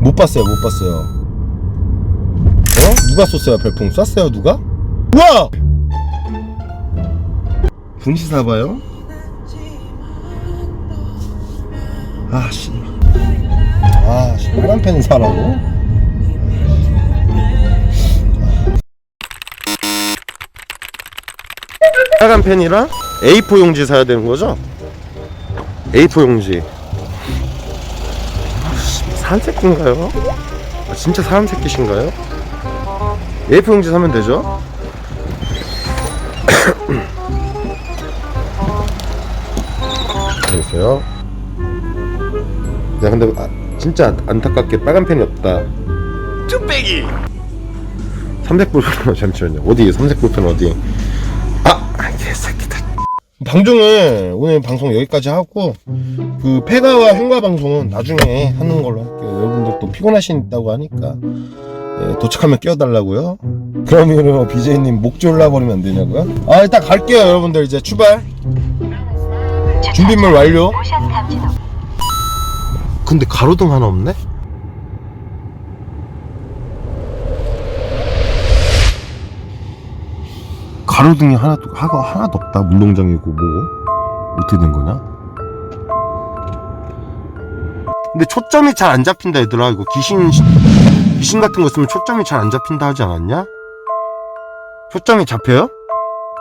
못 봤어요, 못 봤어요. 어? 누가 쐈어요, 별풍? 쐈어요, 누가? 우와! 분시사 봐요? 아, 씨. 아, 씨. 빨간 펜 사라고? 빨간 펜이랑 A4 용지 사야 되는 거죠? A4 용지. 사람 새끼인가요? 아, 진짜 사람 새끼신가요? A4 용지 사면 되죠? 알겠어요. 야 근데 아, 진짜 안타깝게 빨간 펜이 없다. 쭈빼기. 삼색불펜 잠시만요. 어디 삼색불펜 어디? 아 개새끼다. 방송을 오늘 방송 여기까지 하고 그 폐가와 흉가 방송은 나중에 하는 걸로 할게요. 여러분들 또 피곤하신다고 하니까 예, 도착하면 끼워달라고요. 그러면은 BJ님 목 졸라버리면 안 되냐고요? 아 일단 갈게요 여러분들 이제 출발. 준비물 완료. 근데 가로등 하나 없네? 가로등이 하나도 하가 하나도 없다. 운동장이고 뭐고 어떻게 된 거냐? 근데 초점이 잘 안 잡힌다 얘들아. 이거 귀신 귀신 같은 거 쓰면 초점이 잘 안 잡힌다 하지 않았냐? 초점이 잡혀요?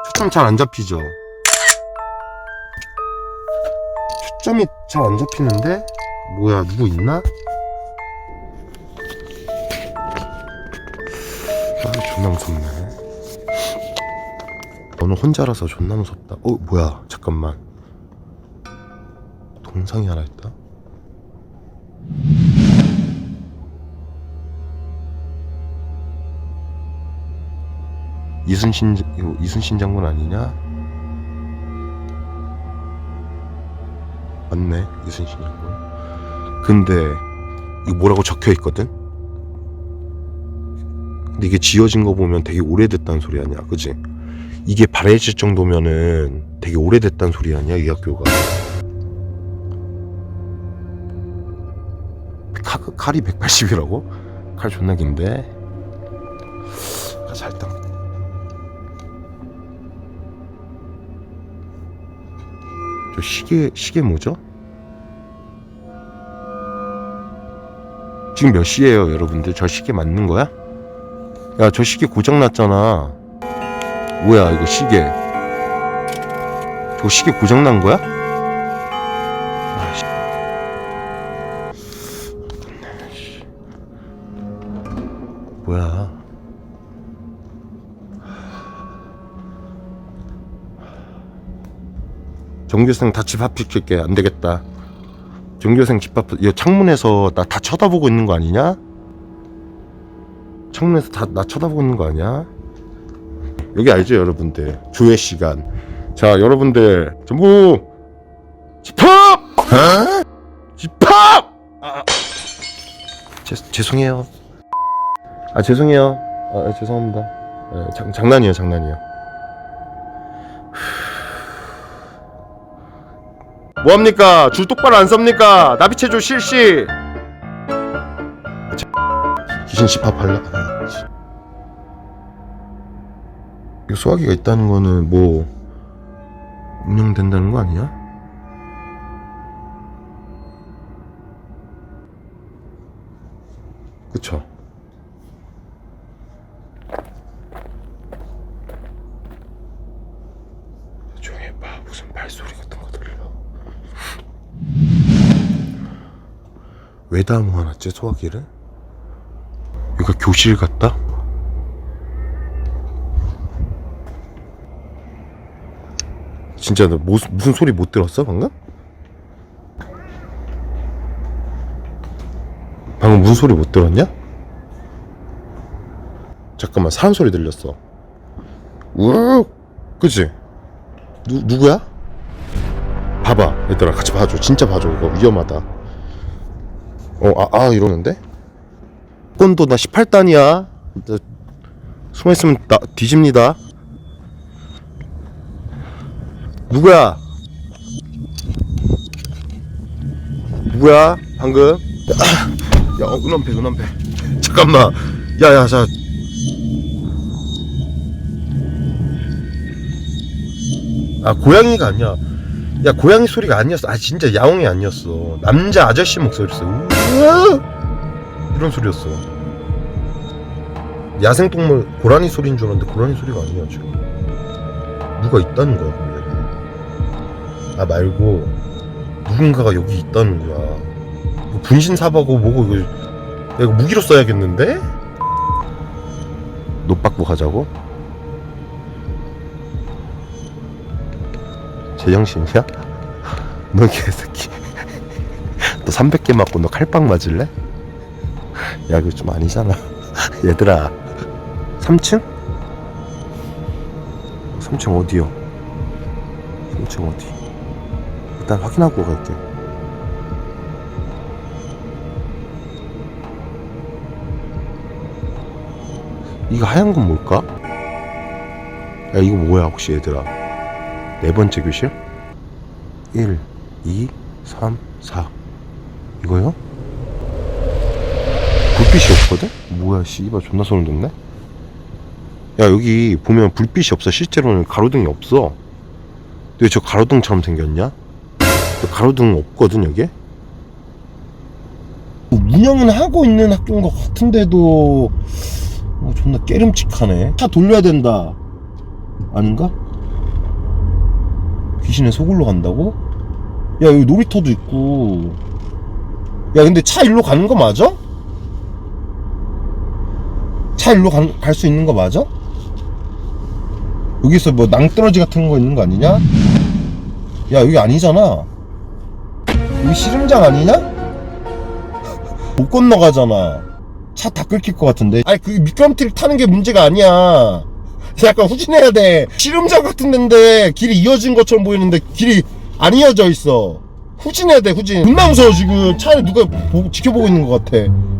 초점 잘 안 잡히죠. 초점이 잘 안 잡히는데 뭐야 누구 있나? 아 존나 무섭네 너는 혼자라서 존나 무섭다 어 뭐야 잠깐만 동상이 하나 있다 이순신 이거 이순신 장군 아니냐? 맞네 이순신 장군 근데 이거 뭐라고 적혀 있거든? 근데 이게 지어진 거 보면 되게 오래됐다는 소리 아니야 그지? 이게 바래질 정도면은 되게 오래됐다는 소리 아니야 이 학교가 칼, 칼이 180이라고? 칼 존나 긴데 가자 일단 저 시계 시계 뭐죠? 지금 몇 시예요, 여러분들? 저 시계 맞는 거야? 야, 저 시계 고장 났잖아. 뭐야, 이거 시계? 저 시계 고장 난 거야? 뭐야? 정교생 다 집 합칠게 안 되겠다. 정교생 집 앞, 야, 창문에서 나 다 쳐다보고 있는 거 아니냐? 창문에서 다 나 쳐다보고 있는 거 아니야? 여기 알죠, 여러분들? 조회 시간. 자, 여러분들 전부 집합! 어? 집합! 아, 제, 죄송해요. 아, 죄송해요. 아, 죄송합니다. 예, 장, 장난이에요, 장난이에요. 뭐합니까? 줄 똑바로 안 섭니까? 나비체조 실시! 귀신 집합할라? 소화기가 있다는 거는 뭐 운영된다는 거 아니야? 그쵸? 조용히 해봐 무슨 발소리 같은 거 들려 왜 다 모아놨지 소화기를? 여기가 교실 같다? 진짜 너 뭐, 무슨 소리 못 들었어 방금? 방금 무슨 소리 못 들었냐? 잠깐만 사람 소리 들렸어 우욱 그치? 누, 누구야? 봐봐 얘들아 같이 봐줘 진짜 봐줘 이거 위험하다 어아 아, 이러는데? 건도 나 18단이야 숨어있으면 나 뒤집니다 누구야? 누구야? 방금? 야 어, 은원패 은원패. 잠깐만. 야 야 자. 아 고양이가 아니야. 야 고양이 소리가 아니었어. 아 진짜 야옹이 아니었어. 남자 아저씨 목소리였어. 우와! 이런 소리였어. 야생동물 고라니 소리인 줄 알았는데 고라니 소리가 아니야 지금. 누가 있다는 거야 분명히 아 말고 누군가가 여기 있다는 거야 뭐 분신 사바고 뭐고 이거 야, 이거 무기로 써야겠는데? 노박부 가자고? 제정신이야? 너 개새끼 너 300개 맞고 너 칼빵 맞을래? 야 이거 좀 아니잖아 얘들아 3층? 3층 어디요? 3층 어디? 일단 확인하고 갈게 이거 하얀 건 뭘까? 야 이거 뭐야 혹시 얘들아 네 번째 교실? 1, 2, 3, 4 이거요? 불빛이 없거든? 뭐야 씨발 존나 소름 돋네 야 여기 보면 불빛이 없어 실제로는 가로등이 없어 왜 저 가로등처럼 생겼냐? 저 가로등 없거든 여기 운영은 하고 있는 학교인 것 같은데도 어, 존나 깨름칙하네 차 돌려야 된다 아닌가? 귀신의 소굴로 간다고? 야 여기 놀이터도 있고 야 근데 차 일로 가는 거 맞아? 차 일로 갈 수 있는 거 맞아? 여기서 뭐 낭떠러지 같은 거 있는 거 아니냐? 야 여기 아니잖아 여기 씨름장 아니냐? 못 건너가잖아. 차다 끊길 것 같은데. 아니 그 미끄럼틀 타는 게 문제가 아니야. 약간 후진해야 돼. 씨름장 같은 데인데 길이 이어진 것처럼 보이는데 길이 안 이어져 있어. 후진해야 돼 후진. 존나 무서워 지금. 차를 누가 보고, 지켜보고 있는 것 같아.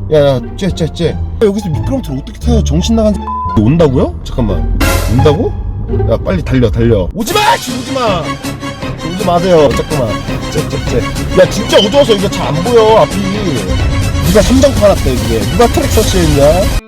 야야 쟤쟤쟤. 여기서 미끄럼틀 어떻게 타요? 정신 나간 온다고요? 잠깐만. 온다고? 야 빨리 달려 달려. 오지마! 오지마 오지 마세요. 잠깐만. 쟤쟤쟤 야 진짜 어두워서 이거 잘 안 보여 앞이. 누가 삼정 팔았다 이게. 누가 트랙 설치했냐